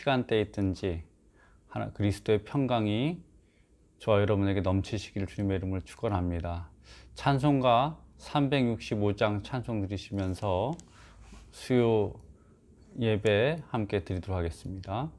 시간대에 있든지 하나 그리스도의 평강이 저와 여러분에게 넘치시기를 주님의 이름으로 축원합니다. 찬송가 365장 찬송 드리시면서 수요 예배 함께 드리도록 하겠습니다.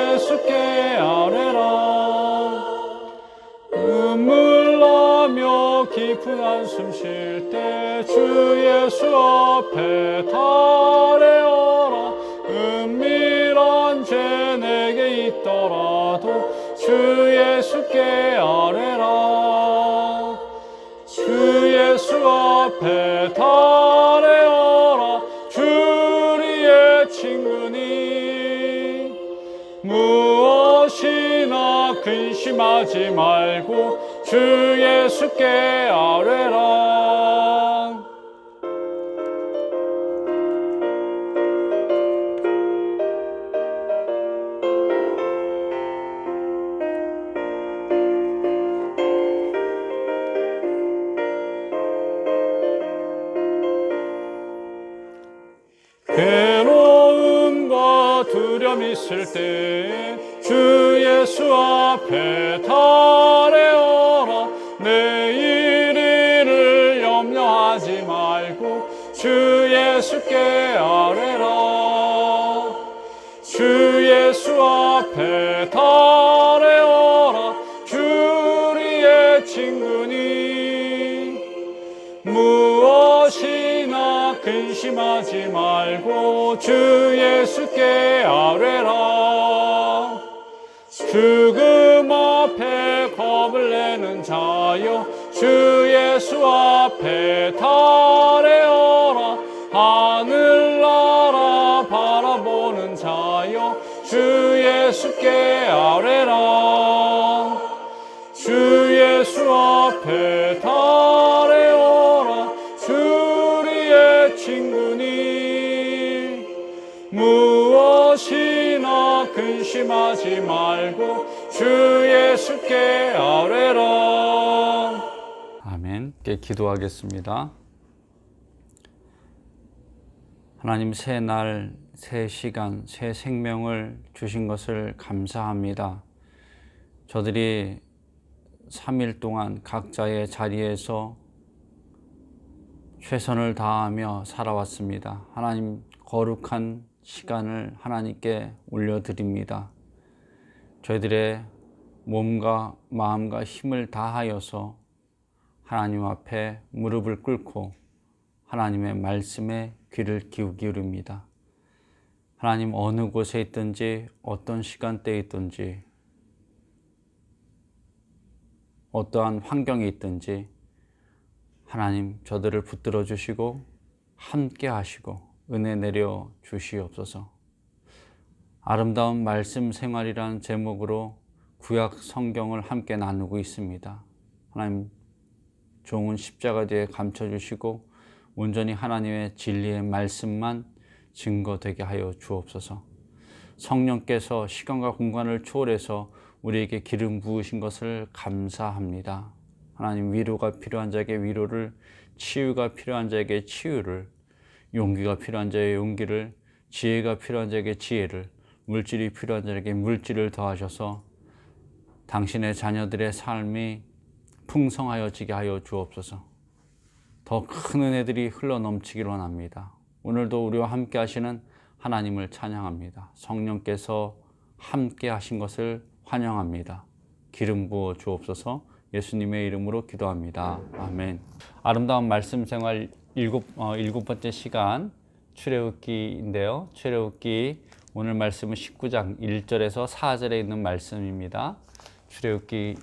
예수께 아뢰라. 눈물 나며 깊은 한숨 쉴 때 주 예수 앞에 달래어라. 은밀한 죄 내게 있더라도 주 예수께 아뢰라. 주 예수 앞에 달래어라 근심하지 말고 주 예수께 아뢰라. 괴로움과 두려움 있을 때 앞에 달래어라 내일 일을 염려하지 말고 주 예수께 아뢰라. 주 예수 앞에 달래어라 주리의 친구니. 무엇이나 근심하지 말고 주 예수께 아뢰라 자여 주 예수 앞에 달래어라. 하늘나라 바라보는 자여 주 예수께 아뢰라. 주 예수 앞에 달래어라. 주리의 친구니. 무엇이나 근심하지 말고 주 예수께 아뢰라 아멘 기도하겠습니다 하나님 새 날, 새 시간, 새 생명을 주신 것을 감사합니다. 저들이 3일 동안 각자의 자리에서 최선을 다하며 살아왔습니다. 하나님 거룩한 시간을 하나님께 올려드립니다. 저희들의 몸과 마음과 힘을 다하여서 하나님 앞에 무릎을 꿇고 하나님의 말씀에 귀를 기울입니다. 하나님 어느 곳에 있든지 어떤 시간대에 있든지 어떠한 환경에 있든지 하나님 저들을 붙들어 주시고 함께 하시고 은혜 내려 주시옵소서. 아름다운 말씀 생활이라는 제목으로 구약 성경을 함께 나누고 있습니다. 하나님 종은 십자가 뒤에 감춰 주시고 온전히 하나님의 진리의 말씀만 증거되게 하여 주옵소서. 성령께서 시간과 공간을 초월해서 우리에게 기름 부으신 것을 감사합니다. 하나님 위로가 필요한 자에게 위로를, 치유가 필요한 자에게 치유를, 용기가 필요한 자에게 용기를, 지혜가 필요한 자에게 지혜를, 물질이 필요한 자에게 물질을 더하셔서 당신의 자녀들의 삶이 풍성하여지게 하여 주옵소서. 더 큰 은혜들이 흘러 넘치길 원합니다. 오늘도 우리와 함께 하시는 하나님을 찬양합니다. 성령께서 함께 하신 것을 환영합니다. 기름 부어 주옵소서 예수님의 이름으로 기도합니다. 아멘. 아름다운 말씀 생활 일곱, 어, 일곱 번째 시간 출애굽기인데요. 출애굽기 오늘 말씀은 19장 1절에서 4절에 있는 말씀입니다. 출애굽기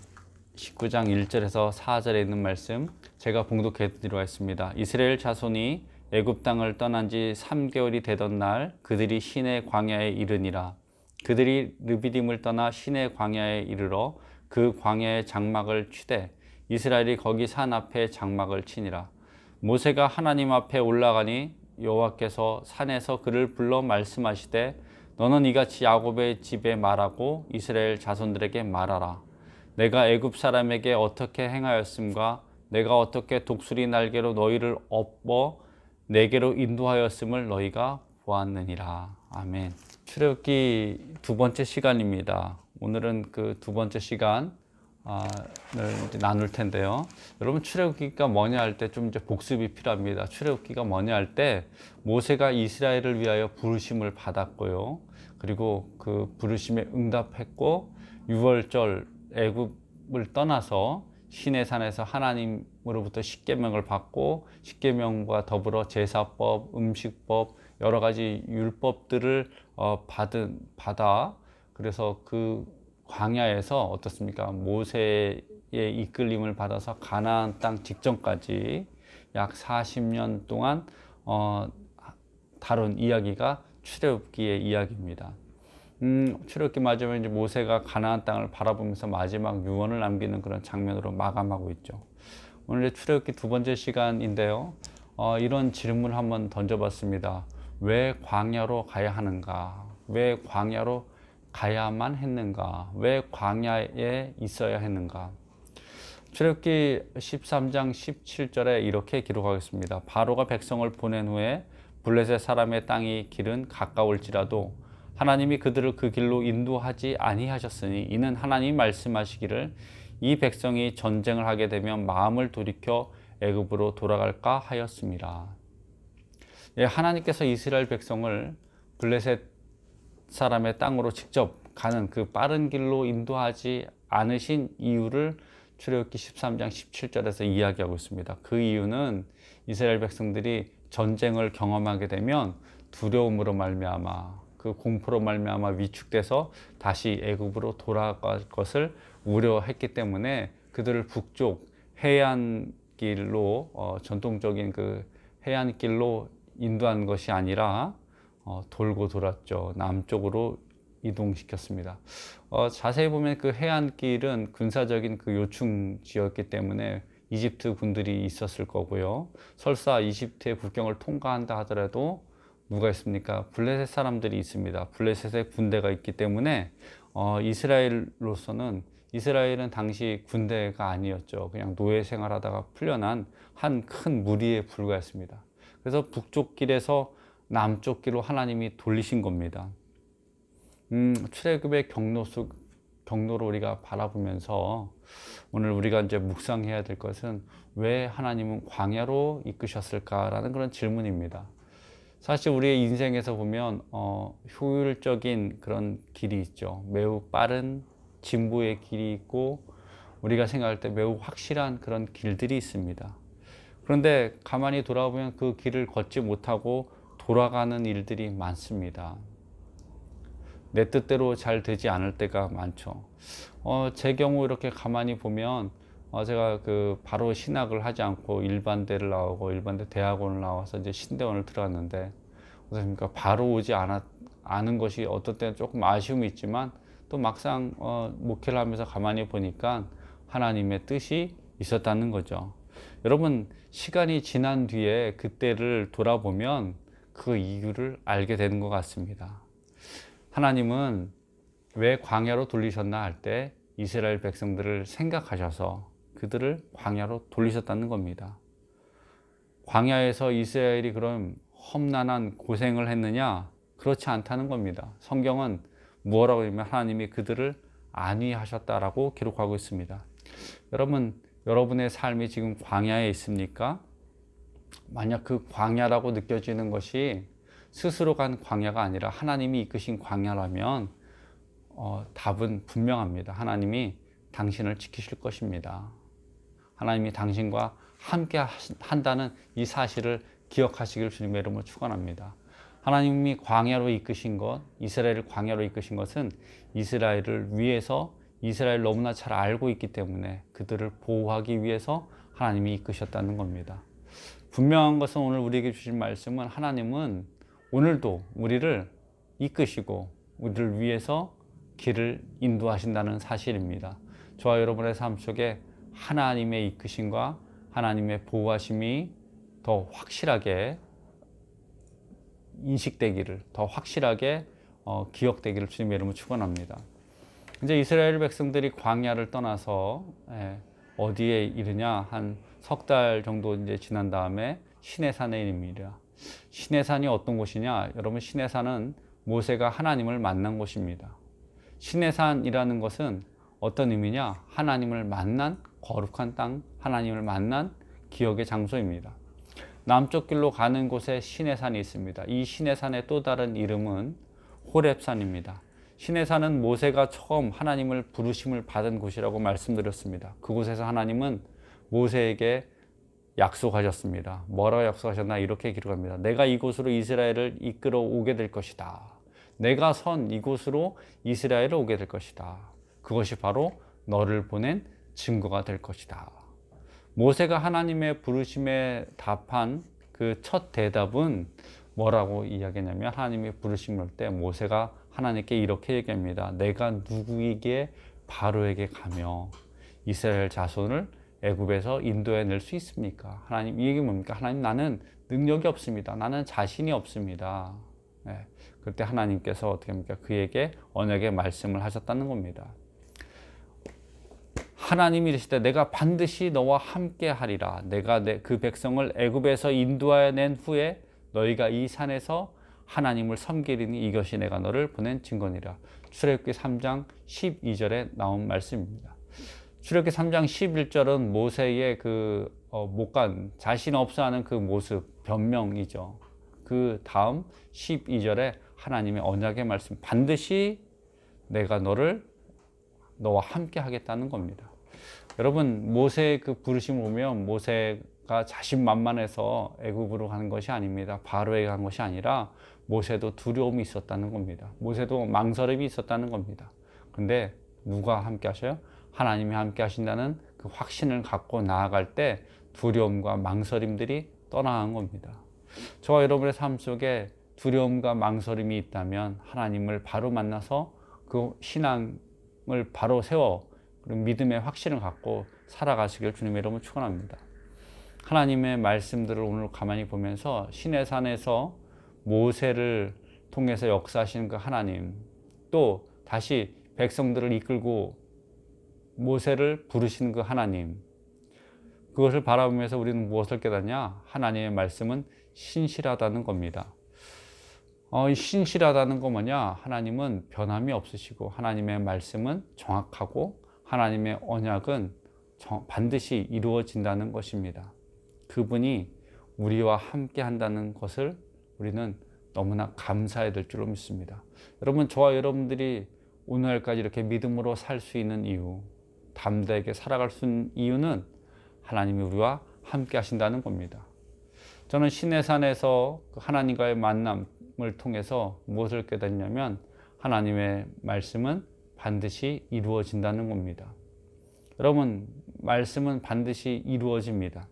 19장 1절에서 4절에 있는 말씀 제가 봉독해 드리려 했습니다. 이스라엘 자손이 애굽 땅을 떠난 지 3개월이 되던 날 그들이 시내 광야에 이르니라. 그들이 르비딤을 떠나 시내 광야에 이르러 그 광야의 장막을 치되 이스라엘이 거기 산 앞에 장막을 치니라. 모세가 하나님 앞에 올라가니 여호와께서 산에서 그를 불러 말씀하시되 너는 이같이 야곱의 집에 말하고 이스라엘 자손들에게 말하라 내가 애굽 사람에게 어떻게 행하였음과 내가 어떻게 독수리 날개로 너희를 업어 내게로 인도하였음을 너희가 보았느니라. 아멘. 출애굽기 두 번째 시간입니다. 오늘은 그 두 번째 시간을 나눌 텐데요. 여러분 출애굽기가 뭐냐 할 때 좀 이제 복습이 필요합니다. 출애굽기가 뭐냐 할 때 모세가 이스라엘을 위하여 부르심을 받았고요. 그리고 그 부르심에 응답했고 유월절 애굽을 떠나서 시내산에서 하나님으로부터 십계명을 받고 십계명과 더불어 제사법, 음식법 여러 가지 율법들을 어, 받은 받아 그래서 그 광야에서 어떻습니까? 모세의 이끌림을 받아서 가나안 땅 직전까지 약 40년 동안 어, 다룬 이야기가 출애굽기의 이야기입니다. 음, 출애굽기 맞으면 이제 모세가 가나안 땅을 바라보면서 마지막 유언을 남기는 그런 장면으로 마감하고 있죠. 오늘 출애굽기 두 번째 시간인데요. 어, 이런 질문을 한번 던져봤습니다. 왜 광야로 가야 하는가? 왜 광야로 가야만 했는가? 왜 광야에 있어야 했는가? 출애굽기 13장 17절에 이렇게 기록하겠습니다. 바로가 백성을 보낸 후에 블레셋 사람의 땅이 길은 가까울지라도 하나님이 그들을 그 길로 인도하지 아니하셨으니 이는 하나님이 말씀하시기를 이 백성이 전쟁을 하게 되면 마음을 돌이켜 애굽으로 돌아갈까 하였습니다. 예, 하나님께서 이스라엘 백성을 블레셋 사람의 땅으로 직접 가는 그 빠른 길로 인도하지 않으신 이유를 출애굽기 13장 17절에서 이야기하고 있습니다. 그 이유는 이스라엘 백성들이 전쟁을 경험하게 되면 두려움으로 말미암아 그 공포로 말미암아 위축돼서 다시 애굽으로 돌아갈 것을 우려했기 때문에 그들을 북쪽 해안길로 어, 전통적인 그 해안길로 인도한 것이 아니라 어, 돌고 돌았죠. 남쪽으로 이동시켰습니다. 어, 자세히 보면 그 해안길은 군사적인 그 요충지였기 때문에 이집트 군들이 있었을 거고요. 설사 이집트의 국경을 통과한다 하더라도 누가 있습니까? 블레셋 사람들이 있습니다. 블레셋의 군대가 있기 때문에 어, 이스라엘로서는 이스라엘은 당시 군대가 아니었죠. 그냥 노예 생활하다가 풀려난 한 큰 무리에 불과했습니다. 그래서 북쪽 길에서 남쪽 길로 하나님이 돌리신 겁니다. 음, 출애굽의 경로 속 경로를 우리가 바라보면서 오늘 우리가 이제 묵상해야 될 것은 왜 하나님은 광야로 이끄셨을까라는 그런 질문입니다. 사실 우리의 인생에서 보면 어, 효율적인 그런 길이 있죠. 매우 빠른 진보의 길이 있고 우리가 생각할 때 매우 확실한 그런 길들이 있습니다. 그런데 가만히 돌아보면 그 길을 걷지 못하고 돌아가는 일들이 많습니다. 내 뜻대로 잘 되지 않을 때가 많죠. 어, 제 경우 이렇게 가만히 보면 어, 제가 그 바로 신학을 하지 않고 일반대를 나오고 일반대 대학원을 나와서 이제 신대원을 들어갔는데 어떻습니까? 바로 오지 않았, 않은 것이 어떤 때는 조금 아쉬움이 있지만 또 막상 어, 목회를 하면서 가만히 보니까 하나님의 뜻이 있었다는 거죠. 여러분 시간이 지난 뒤에 그때를 돌아보면 그 이유를 알게 되는 것 같습니다. 하나님은 왜 광야로 돌리셨나 할 때 이스라엘 백성들을 생각하셔서 그들을 광야로 돌리셨다는 겁니다. 광야에서 이스라엘이 그럼 험난한 고생을 했느냐? 그렇지 않다는 겁니다. 성경은 무엇라고 하면 하나님이 그들을 안위하셨다라고 기록하고 있습니다. 여러분, 여러분의 삶이 지금 광야에 있습니까? 만약 그 광야라고 느껴지는 것이 스스로 간 광야가 아니라 하나님이 이끄신 광야라면 어, 답은 분명합니다. 하나님이 당신을 지키실 것입니다. 하나님이 당신과 함께 한다는 이 사실을 기억하시길 주님의 이름으로 축원합니다. 하나님이 광야로 이끄신 것, 이스라엘을 광야로 이끄신 것은 이스라엘을 위해서 이스라엘 너무나 잘 알고 있기 때문에 그들을 보호하기 위해서 하나님이 이끄셨다는 겁니다. 분명한 것은 오늘 우리에게 주신 말씀은 하나님은 오늘도 우리를 이끄시고 우리를 위해서 길을 인도하신다는 사실입니다. 저와 여러분의 삶 속에 하나님의 이끄심과 하나님의 보호하심이 더 확실하게 인식되기를 더 확실하게 어, 기억되기를 주님의 이름으로 축원합니다. 이제 이스라엘 백성들이 광야를 떠나서 예, 어디에 이르냐 한 석 달 정도 이제 지난 다음에 시내산에 이릅니다. 시내산이 어떤 곳이냐? 여러분 시내산은 모세가 하나님을 만난 곳입니다. 시내산이라는 것은 어떤 의미냐? 하나님을 만난 거룩한 땅, 하나님을 만난 기억의 장소입니다. 남쪽 길로 가는 곳에 시내산이 있습니다. 이 시내산의 또 다른 이름은 호렙산입니다. 시내산은 모세가 처음 하나님을 부르심을 받은 곳이라고 말씀드렸습니다. 그곳에서 하나님은 모세에게 약속하셨습니다. 뭐라고 약속하셨나 이렇게 기록합니다. 내가 이곳으로 이스라엘을 이끌어 오게 될 것이다. 내가 선 이곳으로 이스라엘을 오게 될 것이다. 그것이 바로 너를 보낸 증거가 될 것이다. 모세가 하나님의 부르심에 답한 그 첫 대답은 뭐라고 이야기냐면 하나님의 부르심을 때 모세가 하나님께 이렇게 얘기합니다. 내가 누구에게 바로에게 가며 이스라엘 자손을 애굽에서 인도해 낼 수 있습니까? 하나님 이 얘기 뭡니까? 하나님 나는 능력이 없습니다. 나는 자신이 없습니다. 네. 그때 하나님께서 어떻게 합니까? 그에게 언약의 말씀을 하셨다는 겁니다. 하나님이 이르시되 내가 반드시 너와 함께 하리라. 내가 내, 그 백성을 애굽에서 인도하여 낸 후에 너희가 이 산에서 하나님을 섬기리니 이것이 내가 너를 보낸 증거니라. 출애굽기 3장 12절에 나온 말씀입니다. 출애굽기 3장 11절은 모세의 그 어, 못간 자신 없어 하는 그 모습 변명이죠. 그 다음 12절에 하나님의 언약의 말씀 반드시 내가 너를 너와 함께 하겠다는 겁니다. 여러분 모세의 그 부르심을 보면 모세가 자신만만해서 애굽으로 가는 것이 아닙니다. 바로에 간 것이 아니라 모세도 두려움이 있었다는 겁니다. 모세도 망설임이 있었다는 겁니다. 근데 누가 함께 하셔요? 하나님이 함께 하신다는 그 확신을 갖고 나아갈 때 두려움과 망설임들이 떠나간 겁니다. 저와 여러분의 삶 속에 두려움과 망설임이 있다면 하나님을 바로 만나서 그 신앙을 바로 세워 그리고 믿음의 확신을 갖고 살아가시길 주님의 이름으로 축원합니다. 하나님의 말씀들을 오늘 가만히 보면서 신의 산에서 모세를 통해서 역사하시는 그 하나님 또 다시 백성들을 이끌고 모세를 부르시는 그 하나님 그것을 바라보면서 우리는 무엇을 깨닫냐? 하나님의 말씀은 신실하다는 겁니다. 어, 신실하다는 거 뭐냐? 하나님은 변함이 없으시고 하나님의 말씀은 정확하고 하나님의 언약은 반드시 이루어진다는 것입니다. 그분이 우리와 함께 한다는 것을 우리는 너무나 감사해야 될 줄로 믿습니다. 여러분, 저와 여러분들이 오늘까지 이렇게 믿음으로 살 수 있는 이유, 담대하게 살아갈 수 있는 이유는 하나님이 우리와 함께 하신다는 겁니다. 저는 시내산에서 그 하나님과의 만남을 통해서 무엇을 깨닫냐면 하나님의 말씀은 반드시 이루어진다는 겁니다. 여러분, 말씀은 반드시 이루어집니다.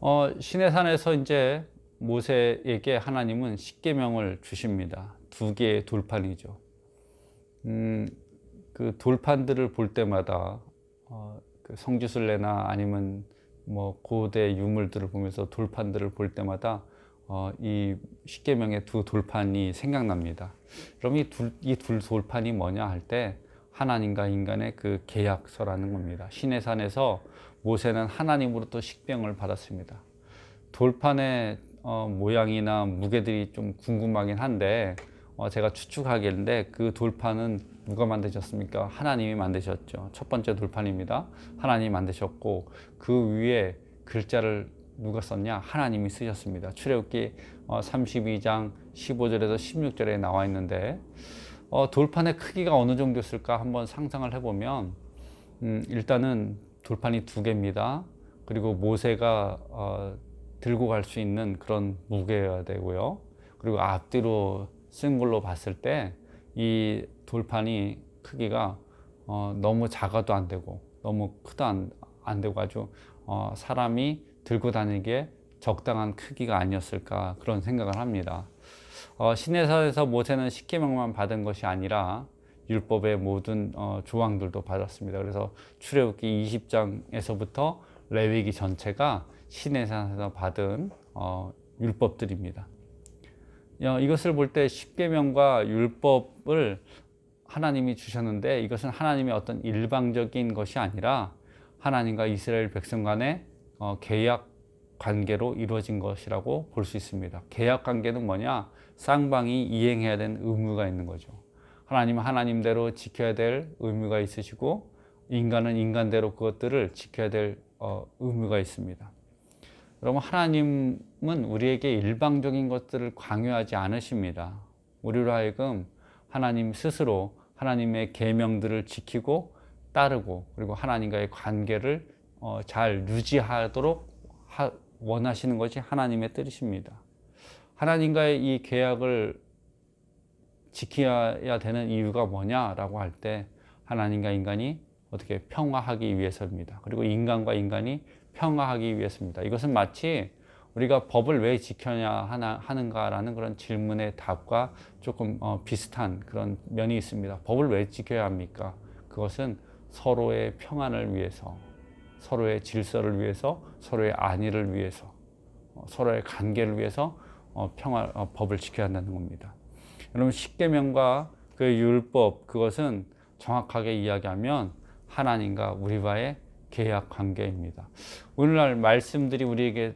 어, 시내산에서 이제 모세에게 하나님은 십계명을 주십니다. 두 개의 돌판이죠. 음, 그 돌판들을 볼 때마다 어, 그 성지순례나 아니면 뭐 고대 유물들을 보면서 돌판들을 볼 때마다 어, 이 십계명의 두 돌판이 생각납니다. 그럼 이둘이둘 돌판이 뭐냐 할 때 하나님과 인간의 그 계약서라는 겁니다. 신의 산에서 모세는 하나님으로부터 식병을 받았습니다. 돌판의 어, 모양이나 무게들이 좀 궁금하긴 한데 어, 제가 추측하겠는데 그 돌판은 누가 만드셨습니까? 하나님이 만드셨죠. 첫 번째 돌판입니다. 하나님이 만드셨고 그 위에 글자를 누가 썼냐? 하나님이 쓰셨습니다. 출애굽기 32장 15절에서 16절에 나와 있는데 어, 돌판의 크기가 어느 정도였을까 한번 상상을 해보면 음, 일단은 돌판이 두 개입니다. 그리고 모세가 어, 들고 갈 수 있는 그런 무게여야 되고요. 그리고 앞뒤로 쓴 걸로 봤을 때 이 돌판이 크기가 어, 너무 작아도 안 되고 너무 크도 안, 안 되고 아주 어, 사람이 들고 다니기에 적당한 크기가 아니었을까 그런 생각을 합니다. 어, 시내사에서 모세는 십계명만 받은 것이 아니라 율법의 모든 어, 조항들도 받았습니다. 그래서 출애굽기 20장에서부터 레위기 전체가 시내산에서 받은 어, 율법들입니다. 어, 이것을 볼 때 십계명과 율법을 하나님이 주셨는데 이것은 하나님의 어떤 일방적인 것이 아니라 하나님과 이스라엘 백성 간의 어, 계약 관계로 이루어진 것이라고 볼 수 있습니다. 계약 관계는 뭐냐? 쌍방이 이행해야 되는 의무가 있는 거죠. 하나님은 하나님대로 지켜야 될 의무가 있으시고 인간은 인간대로 그것들을 지켜야 될 어, 의무가 있습니다. 여러분 하나님은 우리에게 일방적인 것들을 강요하지 않으십니다. 우리로 하여금 하나님 스스로 하나님의 계명들을 지키고 따르고 그리고 하나님과의 관계를 어, 잘 유지하도록 하, 원하시는 것이 하나님의 뜻이십니다. 하나님과의 이 계약을 지켜야 되는 이유가 뭐냐라고 할 때 하나님과 인간이 어떻게 평화하기 위해서입니다. 그리고 인간과 인간이 평화하기 위해서입니다. 이것은 마치 우리가 법을 왜 지켜야 하나, 하는가라는 그런 질문의 답과 조금 어, 비슷한 그런 면이 있습니다. 법을 왜 지켜야 합니까? 그것은 서로의 평안을 위해서, 서로의 질서를 위해서, 서로의 안위를 위해서, 어, 서로의 관계를 위해서 어, 평화 어, 법을 지켜야 한다는 겁니다. 여러분 십계명과 그 율법 그것은 정확하게 이야기하면 하나님과 우리와의 계약 관계입니다. 오늘날 말씀들이 우리에게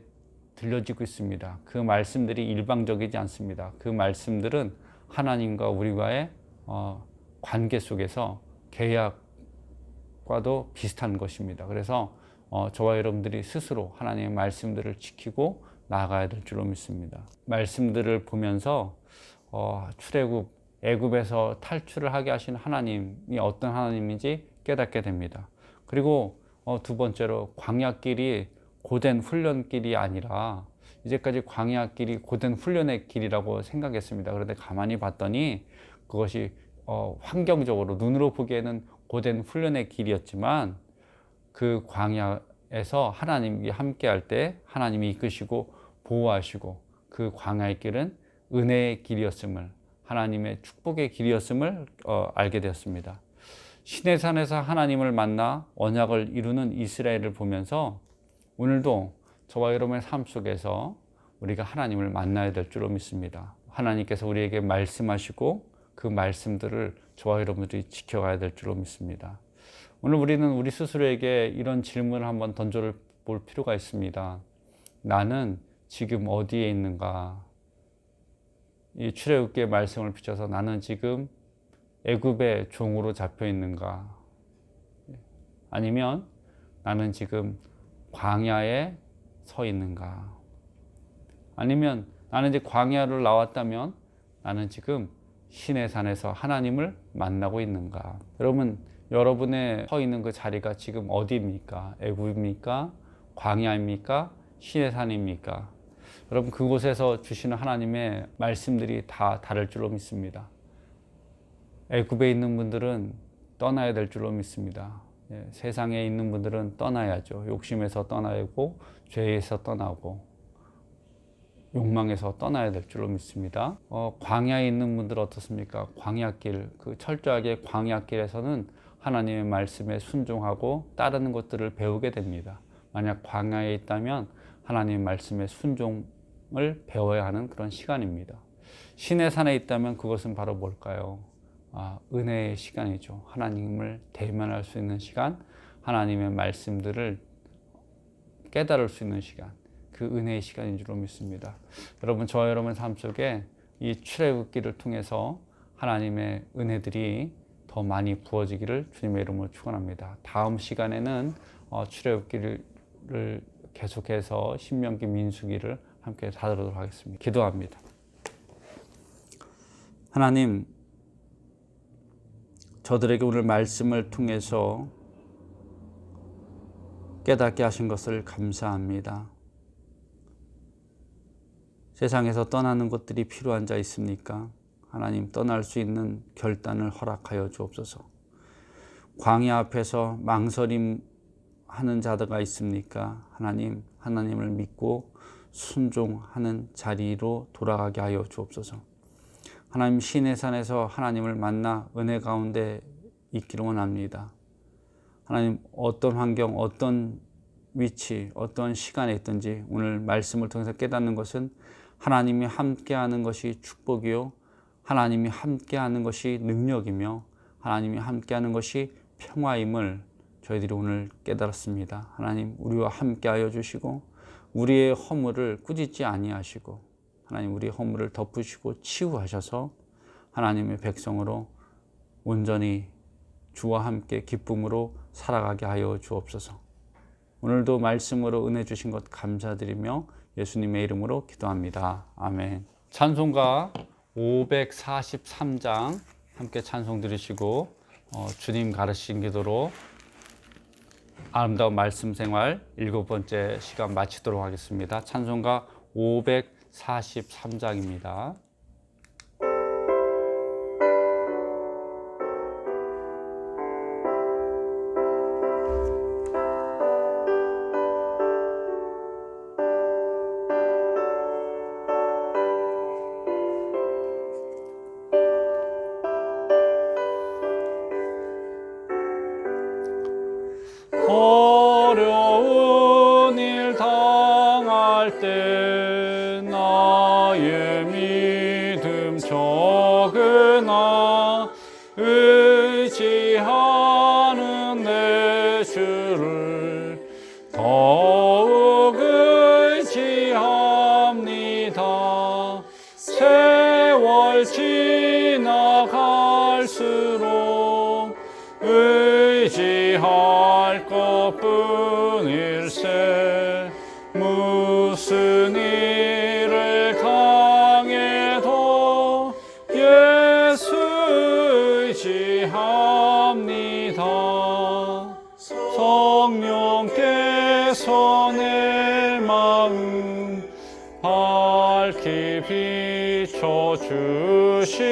들려지고 있습니다. 그 말씀들이 일방적이지 않습니다. 그 말씀들은 하나님과 우리와의 어, 관계 속에서 계약 과도 비슷한 것입니다. 그래서 어, 저와 여러분들이 스스로 하나님의 말씀들을 지키고 나아가야 될 줄로 믿습니다. 말씀들을 보면서 어, 출애굽 애굽에서 탈출을 하게 하신 하나님이 어떤 하나님인지 깨닫게 됩니다. 그리고 어, 두 번째로 광야길이 고된 훈련길이 아니라 이제까지 광야길이 고된 훈련의 길이라고 생각했습니다. 그런데 가만히 봤더니 그것이 어, 환경적으로 눈으로 보기에는 고된 훈련의 길이었지만 그 광야에서 하나님이 함께 할 때 하나님이 이끄시고 보호하시고 그 광야의 길은 은혜의 길이었음을 하나님의 축복의 길이었음을 어, 알게 되었습니다. 시내산에서 하나님을 만나 언약을 이루는 이스라엘을 보면서 오늘도 저와 여러분의 삶 속에서 우리가 하나님을 만나야 될 줄로 믿습니다. 하나님께서 우리에게 말씀하시고 그 말씀들을 저와 여러분들이 지켜가야 될 줄로 믿습니다. 오늘 우리는 우리 스스로에게 이런 질문을 한번 던져 볼 필요가 있습니다. 나는 지금 어디에 있는가? 이 출애굽기의 말씀을 비춰서 나는 지금 애굽의 종으로 잡혀 있는가? 아니면 나는 지금 광야에 서 있는가? 아니면 나는 이제 광야를 나왔다면 나는 지금 신의 산에서 하나님을 만나고 있는가? 여러분, 여러분의 서 있는 그 자리가 지금 어디입니까? 애굽입니까? 광야입니까? 신의 산입니까? 여러분 그곳에서 주시는 하나님의 말씀들이 다 다를 줄로 믿습니다. 애굽에 있는 분들은 떠나야 될 줄로 믿습니다. 예, 세상에 있는 분들은 떠나야죠. 욕심에서 떠나고 죄에서 떠나고 욕망에서 떠나야 될 줄로 믿습니다. 어, 광야에 있는 분들 어떻습니까? 광야길, 그 철저하게 광야길에서는 하나님의 말씀에 순종하고 따르는 것들을 배우게 됩니다. 만약 광야에 있다면 하나님의 말씀에 순종을 배워야 하는 그런 시간입니다. 신의 산에 있다면 그것은 바로 뭘까요? 아, 은혜의 시간이죠. 하나님을 대면할 수 있는 시간, 하나님의 말씀들을 깨달을 수 있는 시간, 그 은혜의 시간인 줄로 믿습니다. 여러분, 저와 여러분 삶 속에 이 출애굽기를 통해서 하나님의 은혜들이 더 많이 부어지기를 주님의 이름으로 축원합니다. 다음 시간에는 어, 출애굽기를 계속해서 신명기 민수기를 함께 다루도록 하겠습니다. 기도합니다. 하나님, 저들에게 오늘 말씀을 통해서 깨닫게 하신 것을 감사합니다. 세상에서 떠나는 것들이 필요한 자 있습니까? 하나님 떠날 수 있는 결단을 허락하여 주옵소서. 광야 앞에서 망설임 하는 자들가 있습니까? 하나님, 하나님을 믿고 순종하는 자리로 돌아가게 하여 주옵소서. 하나님 신의 산에서 하나님을 만나 은혜 가운데 있기를 원합니다. 하나님 어떤 환경, 어떤 위치, 어떤 시간에 있든지 오늘 말씀을 통해서 깨닫는 것은 하나님이 함께하는 것이 축복이요, 하나님이 함께하는 것이 능력이며 하나님이 함께하는 것이 평화임을 저희들이 오늘 깨달았습니다. 하나님 우리와 함께하여 주시고 우리의 허물을 꾸짖지 아니하시고 하나님 우리의 허물을 덮으시고 치유하셔서 하나님의 백성으로 온전히 주와 함께 기쁨으로 살아가게 하여 주옵소서. 오늘도 말씀으로 은혜 주신 것 감사드리며 예수님의 이름으로 기도합니다. 아멘. 찬송가 543장 함께 찬송 들으시고 어, 주님 가르친 기도로 아름다운 말씀 생활 일곱 번째 시간 마치도록 하겠습니다. 찬송가 543장입니다. 나 비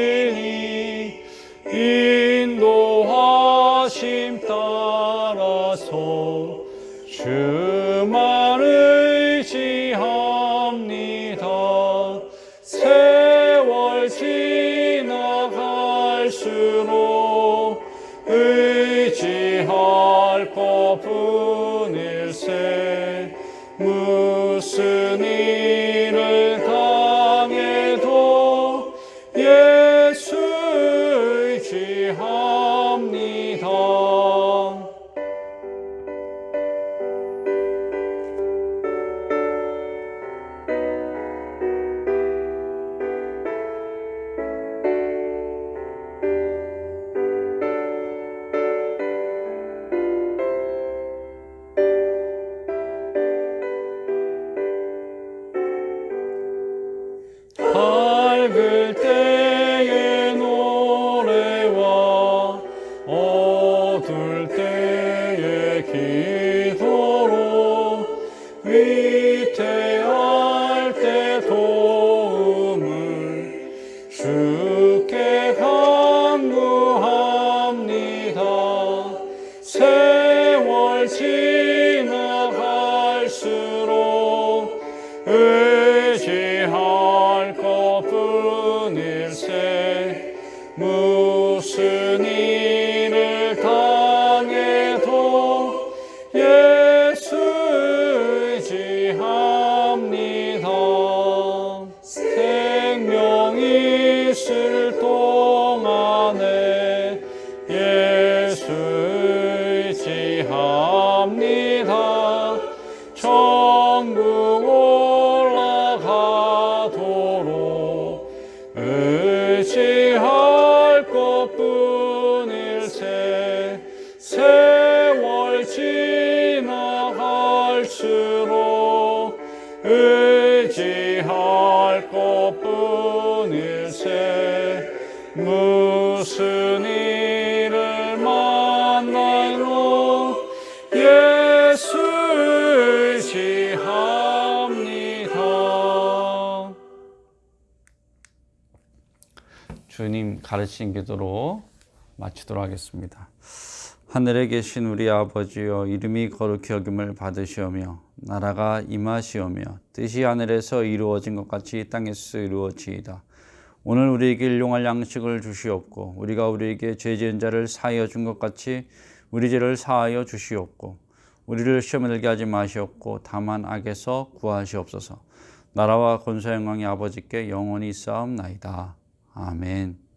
가르친 기도로 마치도록 하겠습니다. 하늘에 계신 우리 아버지여 이름이 거룩히 여김을 받으시오며 나라가 임하시오며 뜻이 하늘에서 이루어진 것 같이 이 땅에서 이루어지이다. 오늘 우리에게 일용할 양식을 주시옵고 우리가 우리에게 죄 지은 자를 사하여 준 것 같이 우리 죄를 사하여 주시옵고 우리를 시험에 들게 하지 마시옵고 다만 악에서 구하시옵소서. 나라와 권세 영광의 아버지께 영원히 있사옵나이다. 아멘.